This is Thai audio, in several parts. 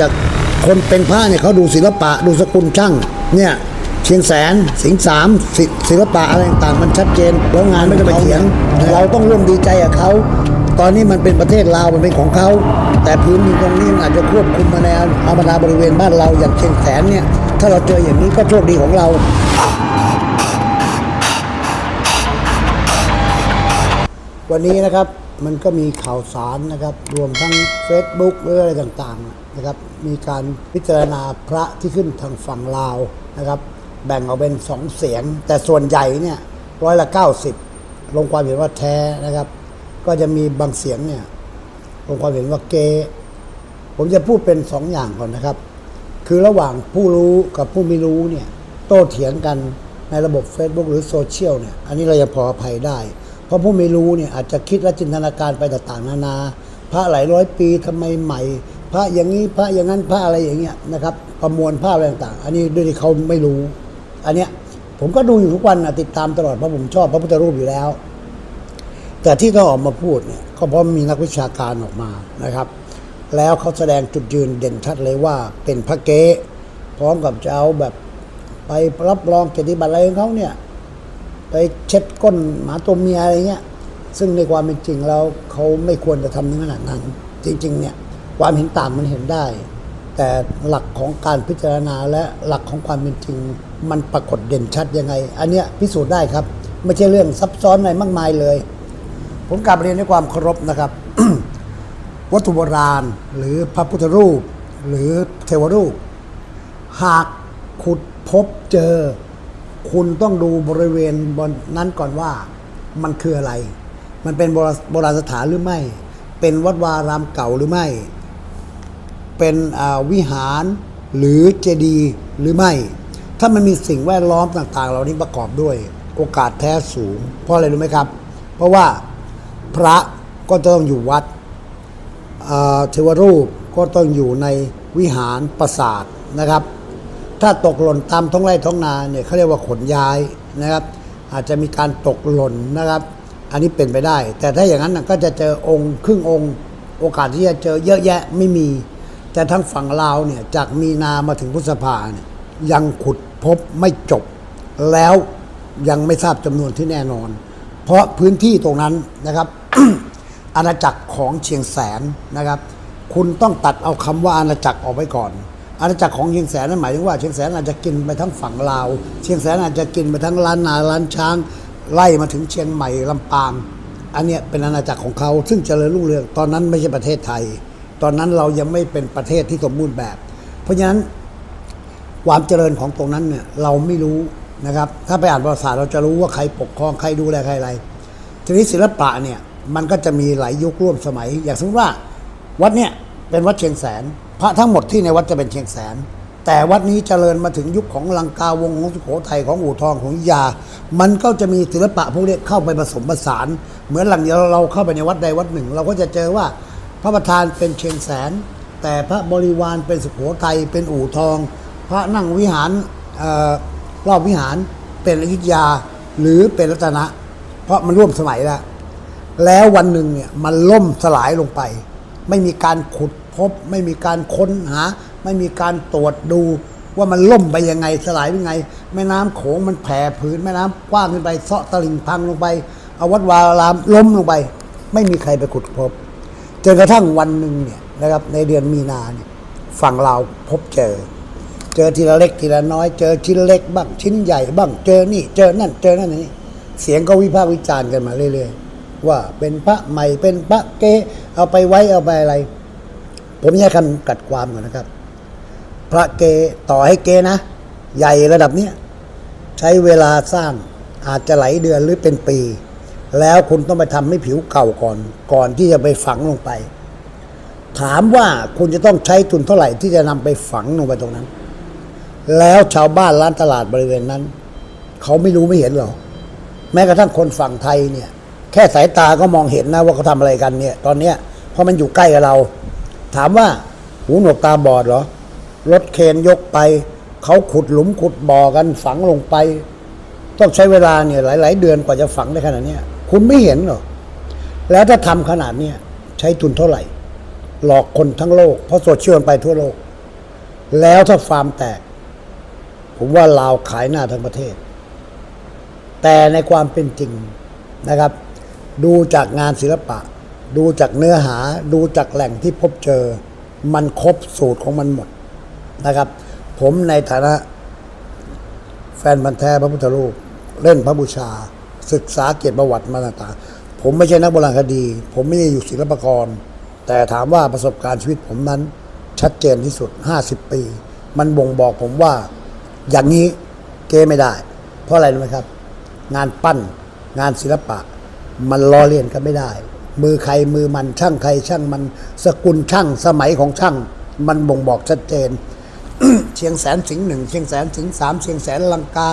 จากคนเป็นพระเนี่ยเขาดูศิลปะดูสกุลช่างเนี่ยเชียงแสนสิงห์สามศิศิลปะอะไรต่างๆมันชัดเจน แล้วงานไม่ต้องไปเถียง เราต้องร่วมดีใจกับเขา ตอนนี้มันเป็นประเทศลาวมันเป็นของเขา แต่พื้นดินตรงนี้มันอาจจะควบคุมมาในอาณาบริเวณบ้านเราอย่างเชียงแสนเนี่ยถ้าเราเจออย่างนี้ก็โชคดีของเราวันนี้นะครับ มันก็มีข่าวสารนะครับ รวมทั้ง Facebook หรืออะไรต่างๆนะครับ มีการพิจารณาพระที่ขึ้นทางฝั่งลาวนะครับ แบ่งออกเป็นสองเสียง แต่ส่วนใหญ่เนี่ยร้อยละ 90 ลงความเห็นว่าแท้นะครับ ก็จะมีบางเสียงเนี่ยลงความเห็นว่าเกผมจะพูดเป็นสองอย่างก่อนนะครับ คือระหว่างผู้รู้กับผู้ไม่รู้เนี่ยโต้เถียงกันในระบบ Facebook หรือโซเชียลเนี่ยอันนี้เราจะพออภัยได้ เพราะผู้ไม่รู้เนี่ยอาจจะคิดและจินตนาการไปต่างๆนานา พระหลายร้อยปีทำไมใหม่ พระอย่างนี้พระอย่างนั้นพระอะไรอย่างเงี้ยนะครับ ประมวลภาพอะไรต่างๆ อันนี้ด้วยที่เขาไม่รู้ อันเนี้ยผมก็ดูอยู่ทุกวันนะติดตามตลอดเพราะผมชอบพระพุทธรูปอยู่แล้ว แต่ที่เขาออกมาพูดเนี่ยก็เพราะมีนักวิชาการออกมานะครับ แล้วเขาแสดงจุดยืนเด่นชัดเลยว่าเป็นพระเก๊พร้อมกับจะเอาแบบไปรับรองเกียรติบัตรอะไรของเขาเนี่ย ไปเช็ดก้นหมาตัวเมียอะไรเงี้ย ซึ่งในความเป็นจริงแล้วเขาไม่ควรจะทำในขนาดนั้น จริงๆเนี่ยความเห็นต่างมันเห็นได้ แต่หลักของการพิจารณาและหลักของความเป็นจริง มันปรากฏเด่นชัดยังไง อันเนี้ยพิสูจน์ได้ครับ ไม่ใช่เรื่องซับซ้อนอะไรมากมายเลย ผมกลับเรียนด้วยความเคารพนะครับ วัตถุโบราณหรือพระพุทธรูป หรือเทวรูป หากขุดพบเจอ คุณต้องดูบริเวณบนนั้นก่อนว่ามันคืออะไร มันเป็นโบราณสถานหรือไม่ เป็นวัดวารามเก่าหรือไม่ เป็นวิหารหรือเจดีย์หรือไม่ ถ้ามันมีสิ่งแวดล้อมต่าง ๆ เหล่านี้ประกอบด้วย โอกาสแท้สูง เพราะอะไรรู้ไหมครับ เพราะว่าพระก็ต้องอยู่วัดเทวรูปก็ต้องอยู่ในวิหารปราสาทนะครับ ถ้าตกหล่นตามท้องไร่ท้องนาเนี่ยเขาเรียกว่าขนย้ายนะครับ อาจจะมีการตกหล่นนะครับ อันนี้เป็นไปได้ แต่ถ้าอย่างนั้นก็จะเจอองค์ครึ่งองค์ โอกาสที่จะเจอเยอะแยะไม่มี แต่ทั้งฝั่งลาวเนี่ยจากมีนามาถึงพฤษภาเนี่ยยังขุดพบไม่จบ แล้วยังไม่ทราบจำนวนที่แน่นอน เพราะพื้นที่ตรงนั้นนะครับอาณาจักรของเชียงแสนนะครับ คุณต้องตัดเอาคำว่าอาณาจักรออกไปก่อน อาณาจักรของเชียงแสนนั้นหมายถึงว่าเชียงแสนอาจจะกินไปทั้งฝั่งลาว เชียงแสนอาจจะกินไปทั้งล้านนาล้านช้างไล่มาถึงเชียงใหม่ลำปาง อันเนี้ยเป็นอาณาจักรของเขาซึ่งเจริญรุ่งเรืองตอนนั้นไม่ใช่ประเทศไทย ตอนนั้นเรายังไม่เป็นประเทศที่สมบูรณ์แบบ เพราะฉะนั้นความเจริญของตรงนั้นเนี่ยเราไม่รู้นะครับ ถ้าไปอ่านประวัติศาสตร์เราจะรู้ว่าใครปกครองใครดูแลใครอะไร ทีนี้ศิลปะเนี่ยมันก็จะมีหลายยุคร่วมสมัย อย่างสมมติว่าวัดเนี่ยเป็นวัดเชียงแสน พระทั้งหมดที่ในวัดจะเป็นเชียงแสน แต่วัดนี้เจริญมาถึงยุคของลังกาวงของสุโขทัยของอู่ทองของอยุธยา มันก็จะมีศิลปะพวกนี้เข้าไปผสมผสาน เหมือนหลังเดียเราเข้าไปในวัดใดวัดหนึ่ง เราก็จะเจอว่าพระประธานเป็นเชียงแสน แต่พระบริวารเป็นสุโขทัยเป็นอู่ทอง พระนั่งวิหารออรอบวิหารเป็นอยุธยาหรือเป็นรัตนะ เพราะมันร่วมสมัยแล้วแล้ววันหนึ่งเนี่ยมันล่มสลายลงไป ไม่มีการขุดพบ ไม่มีการค้นหา ไม่มีการตรวจดูว่ามันล่มไปยังไงสลายเป็นไง แม่น้ำโขงมันแผ่ผืนแม่น้ำกว้างขึ้นไปเซาะตลิ่งพังลงไปเอาวัดวารามล้มลงไป ไม่มีใครไปขุดพบจนกระทั่งวันหนึ่งเนี่ยนะครับในเดือนมีนาเนี่ยฝั่งเราพบเจอ เจอทีละเล็กทีละน้อยเจอชิ้นเล็กบ้างชิ้นใหญ่บ้างเจอนี่เจอนั่นเจอนั่นนี่เสียงก็วิพากษ์วิจารณ์กันมาเรื่อยๆ ว่าเป็นพระใหม่เป็นพระเกเอาไปไว้เอาไปอะไร ผมแยกคำกัดความก่อนนะครับ พระเกต่อให้เกนะ ใหญ่ระดับเนี้ยใช้เวลาสร้างอาจจะหลายเดือนหรือเป็นปี แล้วคุณต้องไปทำให้ผิวเก่าก่อน ก่อนที่จะไปฝังลงไป ถามว่าคุณจะต้องใช้ทุนเท่าไหร่ที่จะนำไปฝังลงไปตรงนั้น แล้วชาวบ้านร้านตลาดบริเวณนั้น เขาไม่รู้ไม่เห็นหรอแม้กระทั่งคนฝั่งไทยเนี่ย แค่สายตาก็มองเห็นนะว่าเขาทำอะไรกันเนี่ย ตอนเนี้ยเพราะมันอยู่ใกล้กับเรา ถามว่าหูหนวกตาบอดเหรอรถเคนยกไป เขาขุดหลุมขุดบ่อกันฝังลงไป ต้องใช้เวลาเนี่ยหลาย ๆ เดือนกว่าจะฝังได้ขนาดนี้คุณไม่เห็นหรอแล้วถ้าทำขนาดเนี้ยใช้ทุนเท่าไหร่ หลอกคนทั้งโลก เพราะโซเชียลไปทั่วโลก แล้วถ้าฟาร์มแตก ผมว่าลาวขายหน้าทั้งประเทศ แต่ในความเป็นจริงนะครับ ดูจากงานศิลปะ ดูจากเนื้อหา ดูจากแหล่งที่พบเจอ มันครบสูตรของมันหมดนะครับ ผมในฐานะ แฟนบันแท้พระพุทธรูป เล่นพระบูชา ศึกษาเกียรติประวัติมาต่างๆผมไม่ใช่นักโบราณคดี ผมไม่ได้อยู่ศิลปกร แต่ถามว่าประสบการณ์ชีวิตผมนั้นชัดเจนที่สุด 50 ปี มันบ่งบอกผมว่า อย่างนี้เกไม่ได้ เพราะอะไรรู้ไหมครับ งานปั้น งานศิลปะ มันล้อเลียนกันไม่ได้ มือใครมือมันช่างใครช่างมันสกุลช่างสมัยของช่าง มันบ่งบอกชัดเจน เชียงแสนสิงหนึ่งเชียงแสนสิงสามเชียงแสนลังกา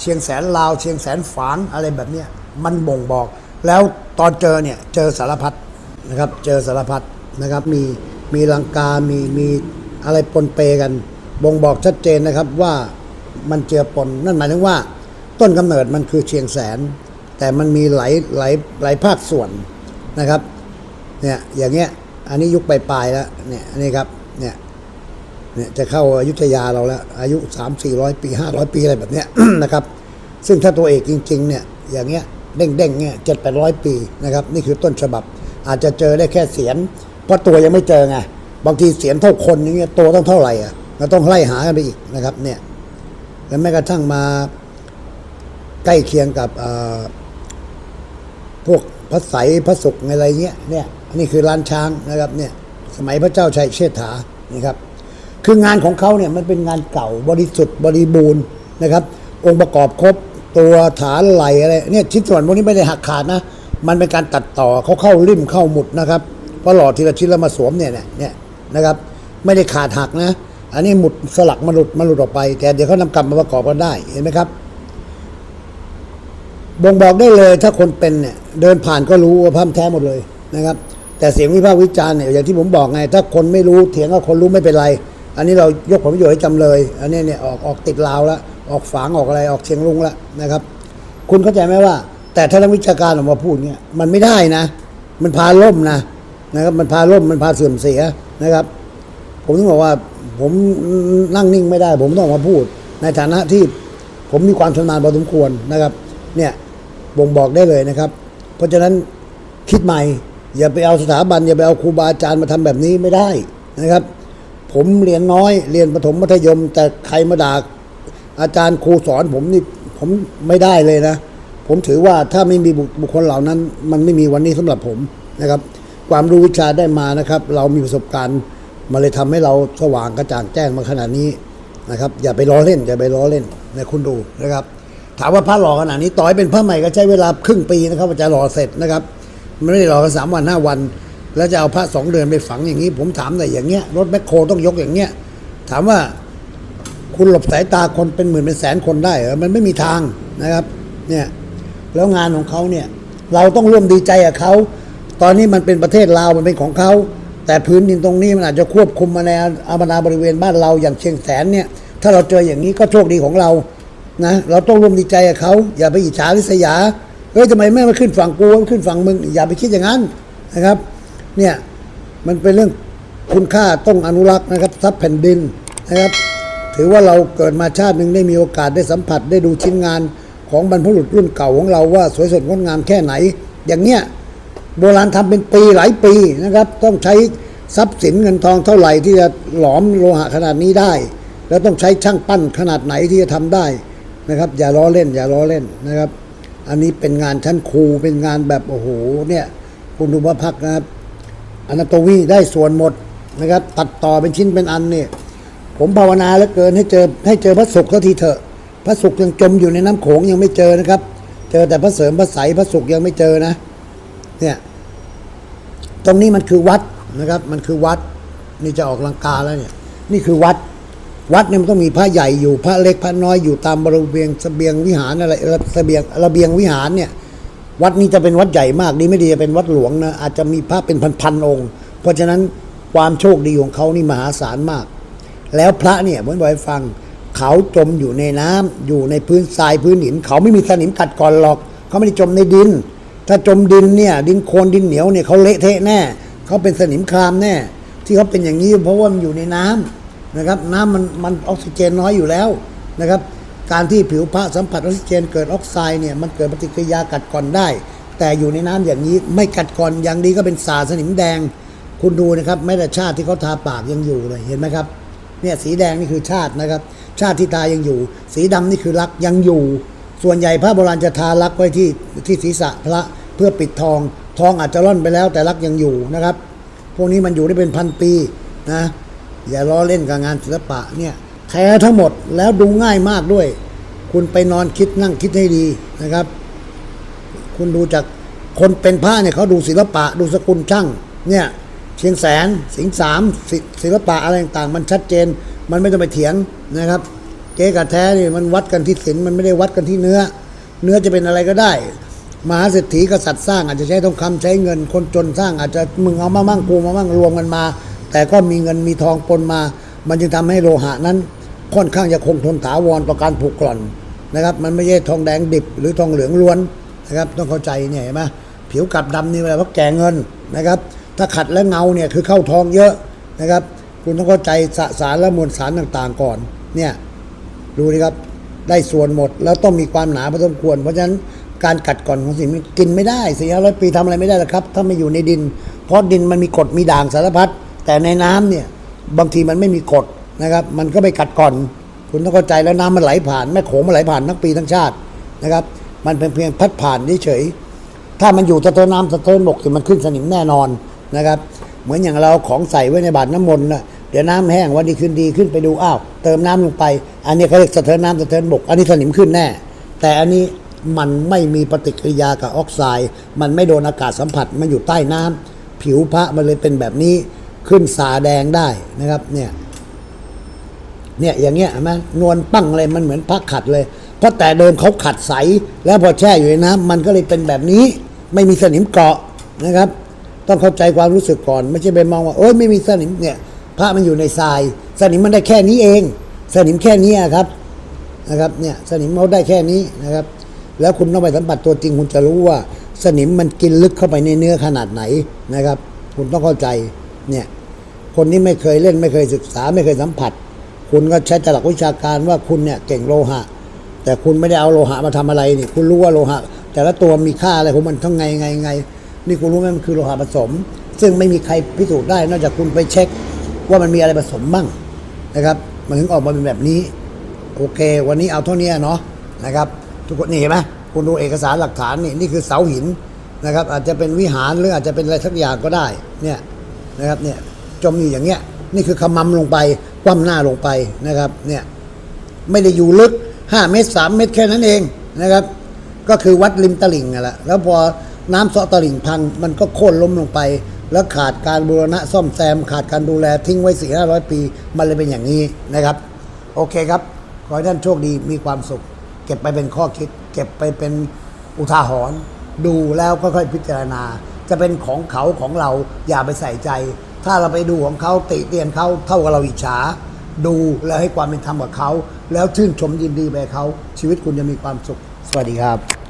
เชียงแสนลาว เชียงแสนฝางอะไรแบบเนี้ยมันบ่งบอก แล้วตอนเจอเนี่ยเจอสารพัดนะครับ เจอสารพัดนะครับมีมีลังกา มีมีอะไรปนเปกันบ่งบอกชัดเจนนะครับว่ามันเจือปนนั่นหมายถึงว่า ต้นกำเนิดมันคือเชียงแสน แต่มันมีหลายหลายหลายภาคส่วนนะครับเนี่ยอย่างเงี้ยอันนี้ยุคปลายๆแล้วเนี่ยอันนี้ครับเนี่ยเนี่ยจะเข้าอายุทยาเราแล้ว อายุ 3 4 0 0 ปี 500 ปีอะไรแบบเนี้ยนะครับซึ่งถ้าตัวเอกจริงๆเนี่ยอย่างเงี้ยเด้งๆเนี่ยเจ็ดแปดร้อยปีนะครับนี่คือต้นฉบับ อาจจะเจอได้แค่เสียนเพราะตัวยังไม่เจอไงบางทีเสียนเท่าคนอย่างเงี้ยตัวต้องเท่าไหร่อะเราต้องไล่หากันไปอีกนะครับเนี่ยแล้วแม้กระทั่งมาใกล้เคียงกับอ่อ พวกพระไสพระศุกร์อะไรเงี้ยเนี่ยนี่คือร้านช้างนะครับเนี่ยสมัยพระเจ้าชัยเชษฐานี่ครับคืองานของเขาเนี่ยมันเป็นงานเก่าบริสุทธิ์บริบูรณ์นะครับ องค์ประกอบครบตัวฐานไหลอะไรเนี่ยชิ้นส่วนพวกนี้ไม่ได้หักขาดนะ มันเป็นการตัดต่อเขาเข้าริมเข้าหมุดนะครับเพราะหล่อทีละชิ้นแล้วมาสวมเนี่ยเนี่ยเนี่ยนะครับ ไม่ได้ขาดหักนะ อันนี้หมุดสลักมาหลุดมาหลุดออกไป แต่เดี๋ยวเขานำกลับมาประกอบกันได้เห็นไหมครับ บ่งบอกได้เลยถ้าคนเป็นเนี่ยเดินผ่านก็รู้ว่าพร่ำแท้หมดเลยนะครับ แต่เสียงวิพากษ์วิจารณ์เนี่ยอย่างที่ผมบอกไง ถ้าคนไม่รู้เถียงกับคนรู้ไม่เป็นไร อันนี้เรายกผลประโยชน์ให้จำเลย อันนี้เนี่ยออกออกติดลาวแล้วออกฝางออกอะไรออกเชียงรุงแล้วนะครับ คุณเข้าใจไหมว่า แต่ถ้านักวิชาการออกมาพูดเนี่ยมันไม่ได้นะ มันพาล่มนะนะครับมันพาล่มมันพาเสื่อมเสียนะครับ ผมถึงบอกว่าผมนั่งนิ่งไม่ได้ ผมต้องออกมาพูด ในฐานะที่ผมมีความชำนาญพอสมควรนะครับ เนี่ยบ่งบอกได้เลยนะครับ เพราะฉะนั้นคิดใหม่ อย่าไปเอาสถาบัน อย่าไปเอาครูบาอาจารย์มาทำแบบนี้ไม่ได้นะครับ ผมเรียนน้อยเรียนประถมมัธยม แต่ใครมาด่าอาจารย์ครูสอนผมนี่ผมไม่ได้เลยนะ ผมถือว่าถ้าไม่มีบุคคลเหล่านั้น มันไม่มีวันนี้สำหรับผมนะครับ ความรู้วิชาได้มานะครับ เรามีประสบการณ์มาเลยทำให้เราสว่างกระจ่างแจ้งมาขนาดนี้นะครับ อย่าไปล้อเล่น อย่าไปล้อเล่นนะคุณดูนะครับ ถามว่าพระหล่อขนาดนี้ต่อยเป็นพระใหม่ก็ใช้เวลาครึ่งปีนะครับว่าจะหล่อเสร็จนะครับมันไม่ได้หล่อกันสามวันห้าวัน แล้วจะเอาพระสองเดือนไปฝังอย่างนี้ ผมถามแต่อย่างเงี้ยรถแมคโครต้องยกอย่างเงี้ยถามว่าคุณหลบสายตาคนเป็นหมื่นเป็นแสนคนได้เหรอมันไม่มีทางนะครับเนี่ยแล้วงานของเขาเนี่ยเราต้องร่วมดีใจกับเขาตอนนี้มันเป็นประเทศลาวมันเป็นของเขาแต่พื้นดินตรงนี้มันอาจจะควบคุมมาในอาณาบริเวณบ้านเราอย่างเชียงแสนเนี่ยถ้าเราเจออย่างนี้ก็โชคดีของเรา นะเราต้องร่วมดีใจกับเขาอย่าไปอิจฉาริษยาเฮ้ยทำไมไม่มาขึ้นฝั่งกูมาขึ้นฝั่งมึงอย่าไปคิดอย่างนั้นนะครับ เนี่ยมันเป็นเรื่องคุณค่าต้องอนุรักษ์นะครับทรัพย์แผ่นดินนะครับ ถือว่าเราเกิดมาชาติหนึ่งได้มีโอกาสได้สัมผัสได้ดูชิ้นงานของบรรพบุรุษรุ่นเก่าของเราว่าสวยสดงดงามแค่ไหน อย่างเนี้ยโบราณทำเป็นปีหลายปีนะครับ ต้องใช้ทรัพย์สินเงินทองเท่าไหร่ที่จะหลอมโลหะขนาดนี้ได้ แล้วต้องใช้ช่างปั้นขนาดไหนที่จะทำได้ นะครับ อย่าล้อเล่น อย่าล้อเล่นนะครับ อันนี้เป็นงานชั้นครูเป็นงานแบบโอ้โหเนี่ยคุณดูพระพักนะครับอนาโตวีได้ส่วนหมดนะครับ ตัดต่อเป็นชิ้นเป็นอันเนี่ยผมภาวนาเหลือเกินให้เจอให้เจอพระศุกร์สักทีเถอะ พระศุกร์ยังจมอยู่ในน้ำโขงยังไม่เจอนะครับ เจอแต่พระเสริมพระใสพระศุกร์ยังไม่เจอนะ เนี่ย ตรงนี้มันคือวัดนะครับ มันคือวัด นี่จะออกลังกาแล้วเนี่ย นี่คือวัด วัดเนี่ยมันต้องมีพระใหญ่อยู่พระเล็กพระน้อยอยู่ตามบริเวณเสบียงวิหารอะไรเสบียงระเบียงวิหารเนี่ย วัดนี้จะเป็นวัดใหญ่มากดีไม่ดีจะเป็นวัดหลวงนะอาจจะมีพระเป็นพันๆองค์ เพราะฉะนั้นความโชคดีของเขานี่มหาศาลมาก แล้วพระเนี่ยผมบอกให้ฟังเขาจมอยู่ในน้ำอยู่ในพื้นทรายพื้นหิน เขาไม่มีสนิมกัดก่อนหรอก เขาไม่ได้จมในดิน ถ้าจมดินเนี่ย ดินโคลนดินเหนียวเนี่ยเขาเละเทะแน่เขาเป็นสนิมครามแน่ ที่เขาเป็นอย่างนี้เพราะว่ามันอยู่ในน้ำ นะครับน้ำมันมันออกซิเจนน้อยอยู่แล้วนะครับ การที่ผิวพระสัมผัสออกซิเจนเกิดออกไซด์เนี่ยมันเกิดปฏิกิริยากัดกร่อนได้ แต่อยู่ในน้ำอย่างนี้ไม่กัดกร่อนอย่างดีก็เป็นสาสนิมแดง คุณดูนะครับแม้แต่ชาติที่เขาทาปากยังอยู่เลยเห็นไหมครับเนี่ยสีแดงนี่คือชาตินะครับ ชาติที่ทายังอยู่ สีดำนี่คือรักยังอยู่ ส่วนใหญ่พระโบราณจะทารักไว้ที่ที่ศีรษะพระเพื่อปิดทอง ทองอาจจะร่อนไปแล้วแต่รักยังอยู่นะครับ พวกนี้มันอยู่ได้เป็นพันปีนะ อย่าล้อเล่นกับงานศิลปะเนี่ยแท้ทั้งหมดแล้วดูง่ายมากด้วย คุณไปนอนคิดนั่งคิดให้ดีนะครับ คุณดูจากคนเป็นพระเนี่ยเขาดูศิลปะ ดูสกุลช่างเนี่ยเชียงแสนสิงสามศิลปะอะไรต่างๆ มันชัดเจน มันไม่ต้องไปเถียงนะครับเก๊กับแท้นี่มันวัดกันที่ศิลมันไม่ได้วัดกันที่เนื้อ เนื้อจะเป็นอะไรก็ได้มหาเศรษฐีกษัตริย์สร้างอาจจะใช้ทองคำใช้เงินคนจนสร้างอาจจะมึงเอามามั่งกูมามั่งรวมกันมา แต่ก็มีเงินมีทองปนมา มันจึงทำให้โลหะนั้นค่อนข้างจะคงทนถาวรต่อการผุกร่อนนะครับ มันไม่ใช่ทองแดงดิบหรือทองเหลืองล้วนนะครับ ต้องเข้าใจเนี่ยเห็นไหมผิวกลับดำนี่เวลาพักแก่เงินนะครับ ถ้าขัดและเงาเนี่ยคือเข้าทองเยอะนะครับ คุณต้องเข้าใจสสารและมวลสารต่างๆก่อนเนี่ยดูดิครับได้ส่วนหมดแล้วต้องมีความหนาพอสมควร เพราะฉะนั้นการกัดก่อนของสิ่งนี้กินไม่ได้สี่ห้าร้อยปีทำอะไรไม่ได้หรอกครับ ถ้าไม่อยู่ในดิน เพราะดินมันมีกรดมีด่างสารพัด แต่ในน้ำเนี่ยบางทีมันไม่มีกรดนะครับ มันก็ไปกัดก่อน คุณต้องเข้าใจแล้วน้ำมันไหลผ่านแม่โขงมันไหลผ่านทั้งปีทั้งชาตินะครับ มันเป็นเพียงพัดผ่านเฉยๆถ้ามันอยู่สะเทินน้ำสะเทินบกสิมันขึ้นสนิมแน่นอนนะครับ เหมือนอย่างเราเอาของใส่ไว้ในบาตรน้ำมนต์นะเดี๋ยวน้ำแห้งวันดีขึ้นดีขึ้นไปดูอ้าวเติมน้ำลงไป อันนี้เขาเรียกสะเทินน้ำสะเทินบก อันนี้สนิมขึ้นแน่ แต่อันนี้มันไม่มีปฏิกิริยากับออกไซด์ มันไม่โดนอากาศสัมผัส มันอยู่ใต้น้ำผิวพระมันเลยเป็นแบบนี้ ขึ้นสาแดงได้นะครับเนี่ยเนี่ยอย่างเงี้ยเห็นไหมนวลปั้งเลยมันเหมือนพักขัดเลย เพราะแต่เดิมเขาขัดใส แล้วพอแช่อยู่ในน้ำมันก็เลยเป็นแบบนี้ ไม่มีสนิมเกาะนะครับ ต้องเข้าใจความรู้สึกก่อน ไม่ใช่ไปมองว่าโอ้ยไม่มีสนิมเนี่ยพระมันอยู่ในทราย สนิมมันได้แค่นี้เอง สนิมแค่นี้ครับนะครับเนี่ยสนิมเขาได้แค่นี้นะครับ แล้วคุณต้องไปสัมผัสตัวจริงคุณจะรู้ว่า สนิมมันกินลึกเข้าไปในเนื้อขนาดไหนนะครับ คุณต้องเข้าใจ เนี่ยคนที่ไม่เคยเล่นไม่เคยศึกษาไม่เคยสัมผัส คุณก็ใช้หลักวิชาการว่าคุณเนี่ยเก่งโลหะ แต่คุณไม่ได้เอาโลหะมาทำอะไรนี่ คุณรู้ว่าโลหะ แต่ละตัวมีค่าอะไรของมันทั้งไงไงไงนี่คุณรู้ไหมมันคือโลหะผสม ซึ่งไม่มีใครพิสูจน์ได้ นอกจากคุณไปเช็คว่ามันมีอะไรผสมบ้างนะครับ มันถึงออกมาเป็นแบบนี้ โอเค วันนี้เอาเท่านี้เนาะนะครับ ทุกคนนี่เห็นไหมคุณดูเอกสารหลักฐานนี่นี่คือเสาหินนะครับ อาจจะเป็นวิหารหรืออาจจะเป็นอะไรสักอย่างก็ได้เนี่ย นะครับเนี่ยจมอยู่อย่างเงี้ยนี่คือขมำลงไปคว่ำหน้าลงไปนะครับเนี่ยไม่ได้อยู่ลึก 5 เมตร 3 เมตรแค่นั้นเองนะครับ ก็คือวัดริมตลิ่งนั่นแหละแล้วพอน้ำเซาะตลิ่งพังมันก็โค่นล้มลงไป แล้วขาดการบูรณะซ่อมแซม ขาดการดูแลทิ้งไว้สี่ห้าร้อยปี มันเลยเป็นอย่างนี้นะครับ โอเคครับ ขอให้ท่านโชคดีมีความสุข เก็บไปเป็นข้อคิด เก็บไปเป็นอุทาหรณ์ดูแล้วค่อยๆพิจารณา จะเป็นของเขาของเราอย่าไปใส่ใจ ถ้าเราไปดูของเขาติเตียนเขาเท่ากับเราอิจฉา ดูแล้วให้ความเป็นธรรมกับเขา แล้วชื่นชมยินดีไปเขาชีวิตคุณจะมีความสุข สวัสดีครับ